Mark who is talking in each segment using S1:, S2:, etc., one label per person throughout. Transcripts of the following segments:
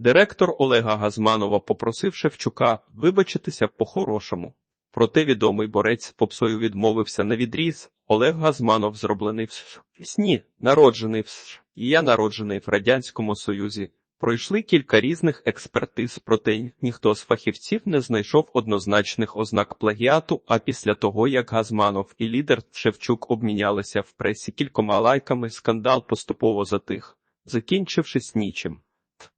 S1: Директор Олега Газманова попросив Шевчука вибачитися по-хорошому. Проте відомий борець попсою відмовився на відріз. Олег Газманов зроблений в. Пісні, народжений в США. І я народжений в Радянському Союзі. Пройшли кілька різних експертиз, проте ніхто з фахівців не знайшов однозначних ознак плагіату. А після того, як Газманов і лідер Шевчук обмінялися в пресі кількома лайками, скандал поступово затих, закінчившись нічим.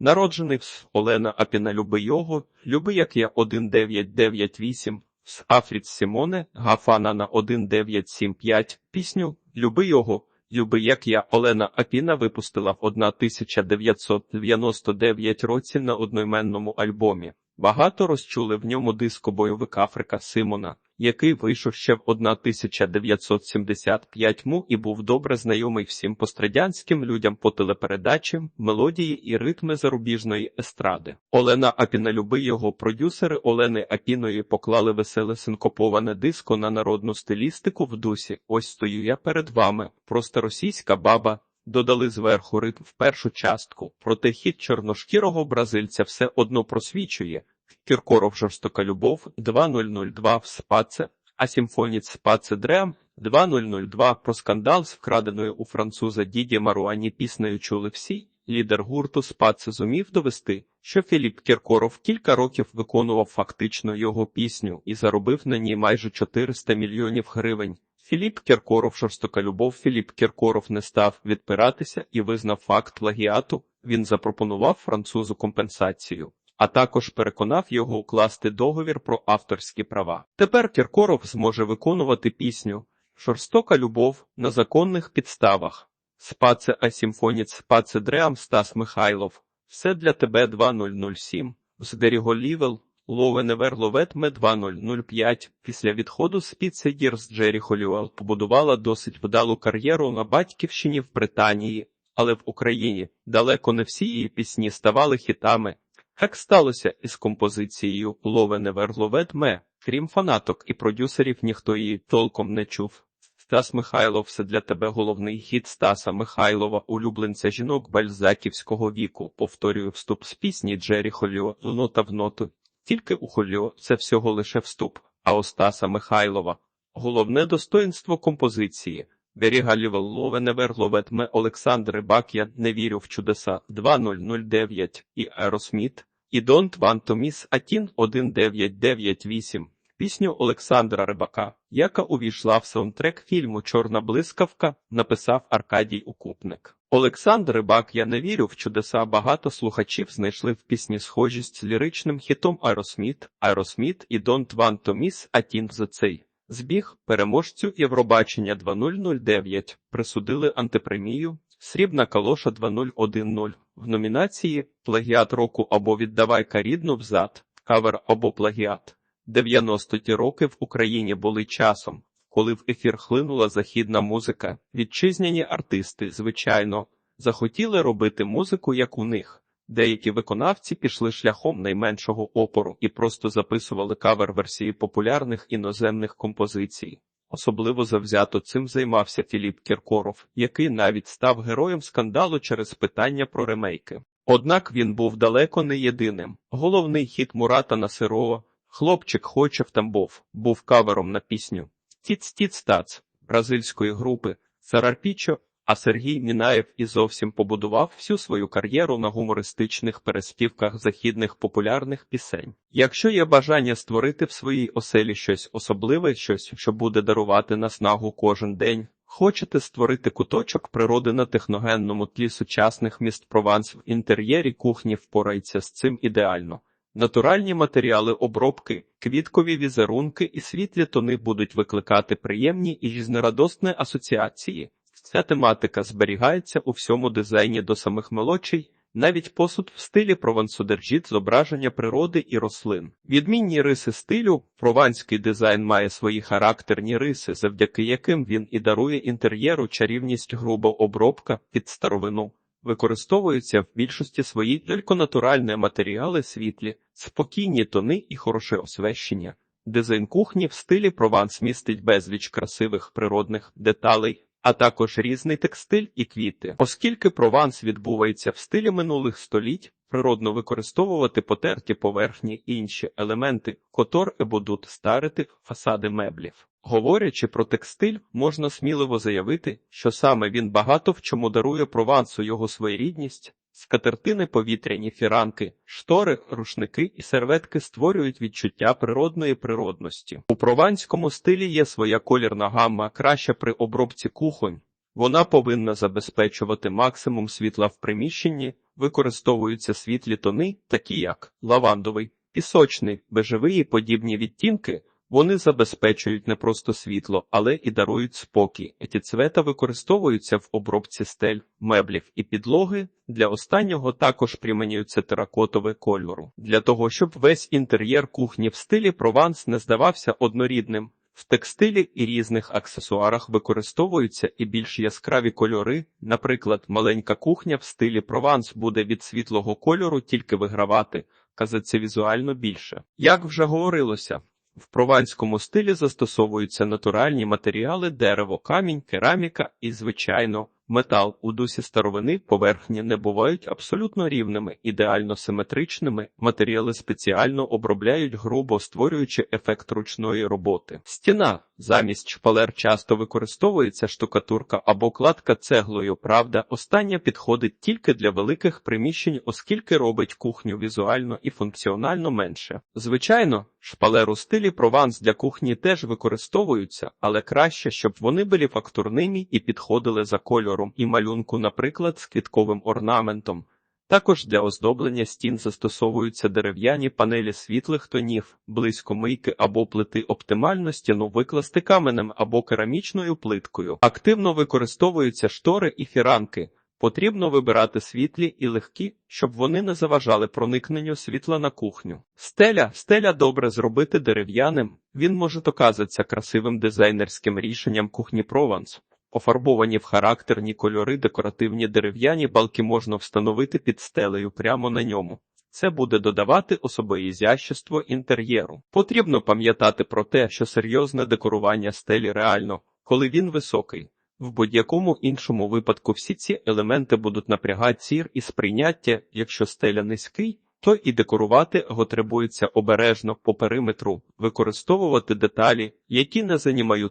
S1: Народжений в Олена Апіна люби його, люби як я 1998, з Афріц Сімоне, Гафана на 1975, пісню Люби його, люби як я Олена Апіна випустила в 1999 році на одноіменному альбомі. Багато розчули в ньому диско-бойовик Африка Симона, який вийшов ще в 1975-му і був добре знайомий всім пострадянським людям по телепередачам, мелодії і ритми зарубіжної естради. Олена Апіна люби його продюсери Олени Апіної поклали веселе синкоповане диско на народну стилістику в дусі. Ось стою я перед вами, просто російська баба. Додали зверху ритм в першу частку, проте хід чорношкірого бразильця все одно просвічує. Кіркоров жорстока любов 2002 в спаце, а симфоніць спаце дрем 2002 про скандал з вкраденою у француза Діді Маруані піснею чули всі. Лідер гурту спаце зумів довести, що Філіп Кіркоров кілька років виконував фактично його пісню і заробив на ній майже 400 мільйонів гривень. Філіп Кіркоров жорстока любов. Філіп Кіркоров не став відпиратися і визнав факт плагіату. Він запропонував французу компенсацію, а також переконав його укласти договір про авторські права. Тепер Кіркоров зможе виконувати пісню Жорстока любов на законних підставах. Спаце Асімфоніць, Спаце Дреам Стас Михайлов. Все для тебе 2007. Здеріго Лівел. Лове Невер Ловетме 2005 після відходу з Піцедір з Джері Холюел побудувала досить вдалу кар'єру на батьківщині в Британії, але в Україні далеко не всі її пісні ставали хітами. Як сталося із композицією Лове Невер Ловетме, крім фанаток і продюсерів, ніхто її толком не чув. Стас Михайлов все для тебе головний хіт Стаса Михайлова, улюбленця жінок бальзаківського віку. Повторюю вступ з пісні Джері Холіо нота в ноту. Тільки у Хольо це всього лише вступ, а Остаса Михайлова головне достоїнство композиції. Беріга Лівеллове Неверловетме Олександр Рибак Я не вірю в чудеса 2009 і Аеросміт і Don't Want to Miss Атін 1998. Пісню Олександра Рибака, яка увійшла в саундтрек фільму Чорна блискавка, написав Аркадій Укупник. Олександр Рибак Я не вірю в чудеса. Багато слухачів знайшли в пісні схожість з ліричним хітом Аеросміт, Аеросміт і Don't Want to Miss Thing за цей. Збіг переможцю Євробачення 2009 присудили антипремію Срібна калоша 2010 в номінації Плагіат року або Віддавайка рідну взад, кавер або плагіат. 90-ті роки в Україні були часом, коли в ефір хлинула західна музика. Вітчизняні артисти, звичайно, захотіли робити музику, як у них. Деякі виконавці пішли шляхом найменшого опору і просто записували кавер-версії популярних іноземних композицій. Особливо завзято цим займався Філіп Кіркоров, який навіть став героєм скандалу через питання про ремейки. Однак він був далеко не єдиним. Головний хіт Мурата Насирова Хлопчик хоче в Тамбов був кавером на пісню Тіц-тіц-тац бразильської групи Сарарпічо, а Сергій Мінаєв і зовсім побудував всю свою кар'єру на гумористичних переспівках західних популярних пісень. Якщо є бажання створити в своїй оселі щось особливе, щось, що буде дарувати наснагу кожен день. Хочете створити куточок природи на техногенному тлі сучасних міст Прованс в інтер'єрі кухні впорається з цим ідеально. Натуральні матеріали обробки, квіткові візерунки і світлі тони будуть викликати приємні і жизнерадосні асоціації. Ця тематика зберігається у всьому дизайні до самих мелочей, навіть посуд в стилі провансодержіт зображення природи і рослин. Відмінні риси стилю, прованський дизайн має свої характерні риси, завдяки яким він і дарує інтер'єру чарівність груба обробка під старовину використовуються в більшості своїй тільки натуральні матеріали світлі, спокійні тони і хороше освещення. Дизайн кухні в стилі Прованс містить безліч красивих природних деталей, а також різний текстиль і квіти. Оскільки прованс відбувається в стилі минулих століть, природно використовувати потерті поверхні і інші елементи, котор будуть старити фасади меблів. Говорячи про текстиль, можна сміливо заявити, що саме він багато в чому дарує провансу його своєрідність. Скатертини повітряні фіранки, штори, рушники і серветки створюють відчуття природної природності. У прованському стилі є своя колірна гамма, краща при обробці кухонь. Вона повинна забезпечувати максимум світла в приміщенні, використовуються світлі тони, такі як лавандовий, пісочний, бежевий і подібні відтінки. Вони забезпечують не просто світло, але і дарують спокій. Ці цвета використовуються в обробці стель, меблів і підлоги. Для останнього також примінюється теракотове кольору. Для того, щоб весь інтер'єр кухні в стилі прованс не здавався однорідним. В текстилі і різних аксесуарах використовуються і більш яскраві кольори. Наприклад, маленька кухня в стилі прованс буде від світлого кольору тільки вигравати, казаться візуально більше. Як вже говорилося, в прованському стилі застосовуються натуральні матеріали, дерево, камінь, кераміка і, звичайно, метал. У дусі старовини поверхні не бувають абсолютно рівними, ідеально симетричними. Матеріали спеціально обробляють грубо, створюючи ефект ручної роботи. Стіна замість шпалер часто використовується штукатурка або кладка цеглою. Правда, остання підходить тільки для великих приміщень, оскільки робить кухню візуально і функціонально менше. Звичайно. Шпалер у стилі прованс для кухні теж використовуються, але краще, щоб вони були фактурними і підходили за кольором і малюнку, наприклад, з квітковим орнаментом. Також для оздоблення стін застосовуються дерев'яні панелі світлих тонів, близько мийки або плити оптимально стіну викласти каменем або керамічною плиткою. Активно використовуються штори і фіранки. Потрібно вибирати світлі і легкі, щоб вони не заважали проникненню світла на кухню. Стеля стеля добре зробити дерев'яним. Він може доказатися красивим дизайнерським рішенням кухні Прованс. Офарбовані в характерні кольори декоративні дерев'яні балки можна встановити під стелею прямо на ньому. Це буде додавати особе ізящество інтер'єру. Потрібно пам'ятати про те, що серйозне декорування стелі реально, коли він високий. В будь-якому іншому випадку всі ці елементи будуть напрягати зір і сприйняття, якщо стеля низький, то і декорувати його требується обережно по периметру, використовувати деталі, які не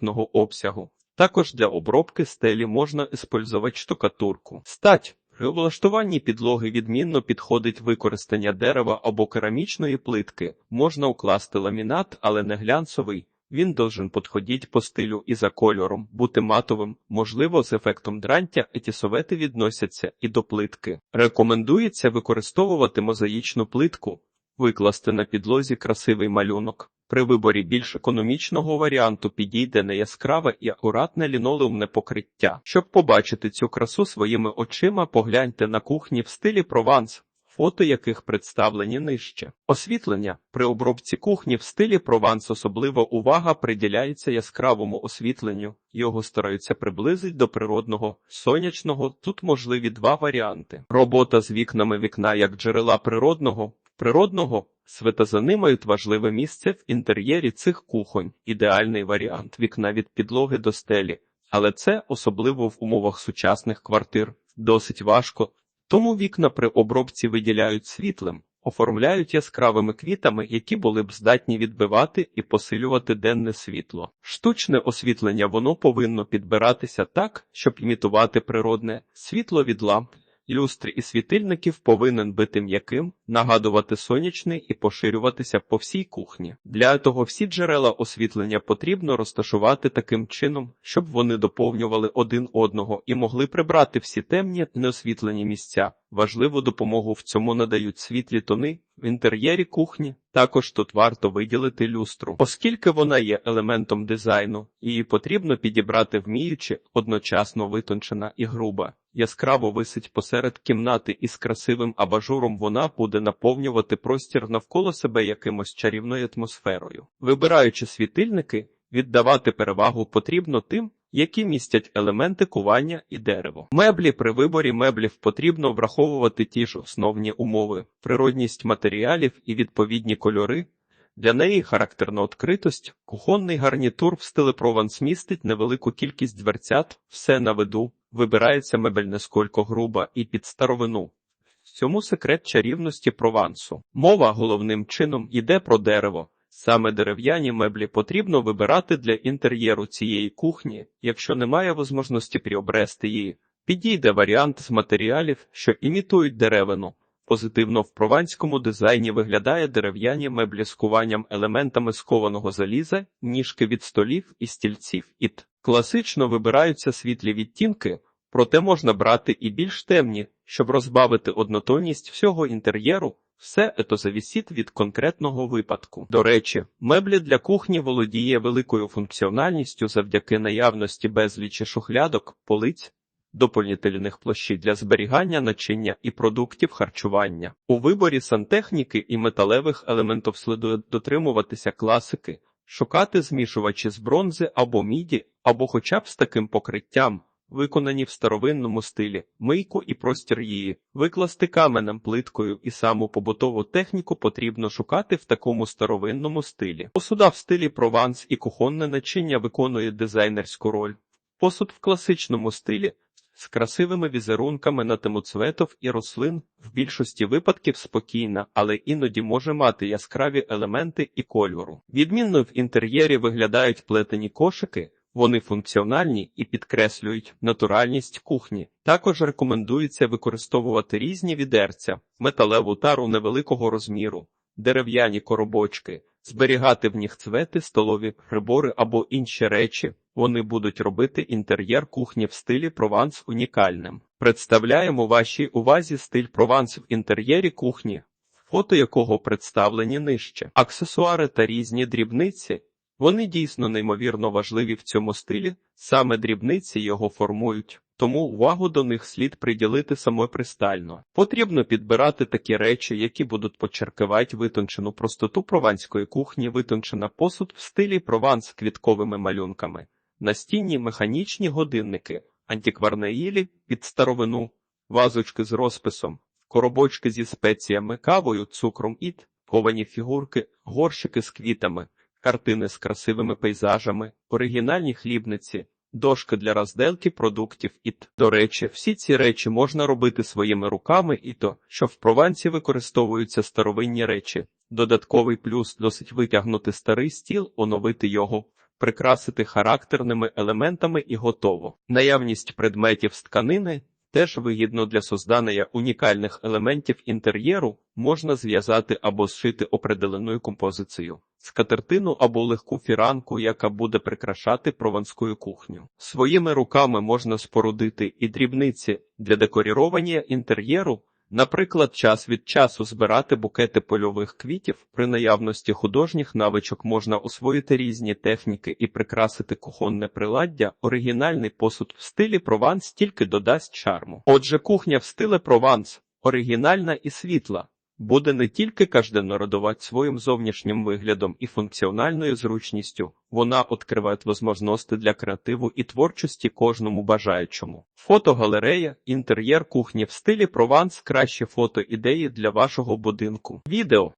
S1: много обсягу. Також для обробки стелі можна использувати штукатурку. Стать при облаштуванні підлоги відмінно підходить використання дерева або керамічної плитки. Можна укласти ламінат, але не глянцевий. Він должен підходити по стилю і за кольором, бути матовим, можливо, з ефектом дрантя, ті совети відносяться і до плитки. Рекомендується використовувати мозаїчну плитку, викласти на підлозі красивий малюнок. При виборі більш економічного варіанту підійде не яскраве і акуратне лінолеумне покриття. Щоб побачити цю красу своїми очима, погляньте на кухні в стилі прованс фото яких представлені нижче. Освітлення при обробці кухні в стилі прованс особлива увага приділяється яскравому освітленню, його стараються приблизити до природного сонячного. Тут можливі два варіанти: робота з вікнами вікна як джерела природного. Природного светозани мають важливе місце в інтер'єрі цих кухонь, ідеальний варіант вікна від підлоги до стелі, але це особливо в умовах сучасних квартир досить важко, тому вікна при обробці виділяють світлим, оформляють яскравими квітами, які були б здатні відбивати і посилювати денне світло. Штучне освітлення воно повинно підбиратися так, щоб імітувати природне світло від ламп. Люстр і світильників повинен бити м'яким, нагадувати сонячний і поширюватися по всій кухні. Для того всі джерела освітлення потрібно розташувати таким чином, щоб вони доповнювали один одного і могли прибрати всі темні неосвітлені місця. Важливу допомогу в цьому надають світлі тони в інтер'єрі кухні. Також тут варто виділити люстру, оскільки вона є елементом дизайну, її потрібно підібрати вміючи, одночасно витончена і груба. Яскраво висить посеред кімнати і з красивим абажуром вона буде наповнювати простір навколо себе якимось чарівною атмосферою. Вибираючи світильники, віддавати перевагу потрібно тим, які містять елементи кування і дерево. Меблі при виборі меблів потрібно враховувати ті ж основні умови, природність матеріалів і відповідні кольори. Для неї характерна відкритость, кухонний гарнітур в стилі Прованс містить невелику кількість дверцят, все на виду, вибирається мебель несколько груба і під старовину. Цьому секрет чарівності Провансу. Мова головним чином йде про дерево. Саме дерев'яні меблі потрібно вибирати для інтер'єру цієї кухні, якщо немає можливості приобрести її. Підійде варіант з матеріалів, що імітують деревину. Позитивно в прованському дизайні виглядає дерев'яні меблі з куванням елементами скованого заліза, ніжки від столів і стільців. Іт. Класично вибираються світлі відтінки, проте можна брати і більш темні, щоб розбавити однотонність всього інтер'єру. Все ето завісить від конкретного випадку. До речі, меблі для кухні володіє великою функціональністю завдяки наявності безлічі шухлядок, полиць, доповнительних площі для зберігання начиння і продуктів харчування. У виборі сантехніки і металевих елементів слідує дотримуватися класики, шукати змішувачі з бронзи або міді, або хоча б з таким покриттям. Виконані в старовинному стилі, мийку і простір її, викласти каменем плиткою і саму побутову техніку потрібно шукати в такому старовинному стилі. Посуда в стилі прованс і кухонне начиння виконує дизайнерську роль. Посуд в класичному стилі з красивими візерунками на тему цветов і рослин в більшості випадків спокійна, але іноді може мати яскраві елементи і кольору. Відмінно в інтер'єрі виглядають плетені кошики. Вони функціональні і підкреслюють натуральність кухні. Також рекомендується використовувати різні відерця, металеву тару невеликого розміру, дерев'яні коробочки, зберігати в них цвети, столові прибори або інші речі. Вони будуть робити інтер'єр кухні в стилі прованс унікальним. Представляємо вашій увазі стиль прованс в інтер'єрі кухні, фото якого представлені нижче, аксесуари та різні дрібниці. Вони дійсно неймовірно важливі в цьому стилі, саме дрібниці його формують, тому увагу до них слід приділити самопристально. Потрібно підбирати такі речі, які будуть почеркувати витончену простоту прованської кухні, витончена посуд в стилі прованс з квітковими малюнками, настінні механічні годинники, антикварнаїлі під старовину, вазочки з розписом, коробочки зі спеціями, кавою, цукром і ковані фігурки, горщики з квітами картини з красивими пейзажами, оригінальні хлібниці, дошки для розделки продуктів і. До речі, всі ці речі можна робити своїми руками і то, що в Прованці використовуються старовинні речі. Додатковий плюс досить витягнути старий стіл, оновити його. Прикрасити характерними елементами і готово. Наявність предметів з тканини теж вигідно для создання унікальних елементів інтер'єру можна зв'язати або зшити определеною композицією, скатертину або легку фіранку, яка буде прикрашати прованську кухню. Своїми руками можна спорудити і дрібниці для декорірування інтер'єру. Наприклад, час від часу збирати букети польових квітів при наявності художніх навичок можна освоїти різні техніки і прикрасити кухонне приладдя. Оригінальний посуд в стилі прованс тільки додасть чарму. Отже, кухня в стилі прованс оригінальна і світла. Буде не тільки кожен радувати своїм зовнішнім виглядом і функціональною зручністю, вона відкриває можливості для креативу і творчості кожному бажаючому. Фотогалерея, інтер'єр кухні в стилі прованс, кращі фото ідеї для вашого будинку. Відео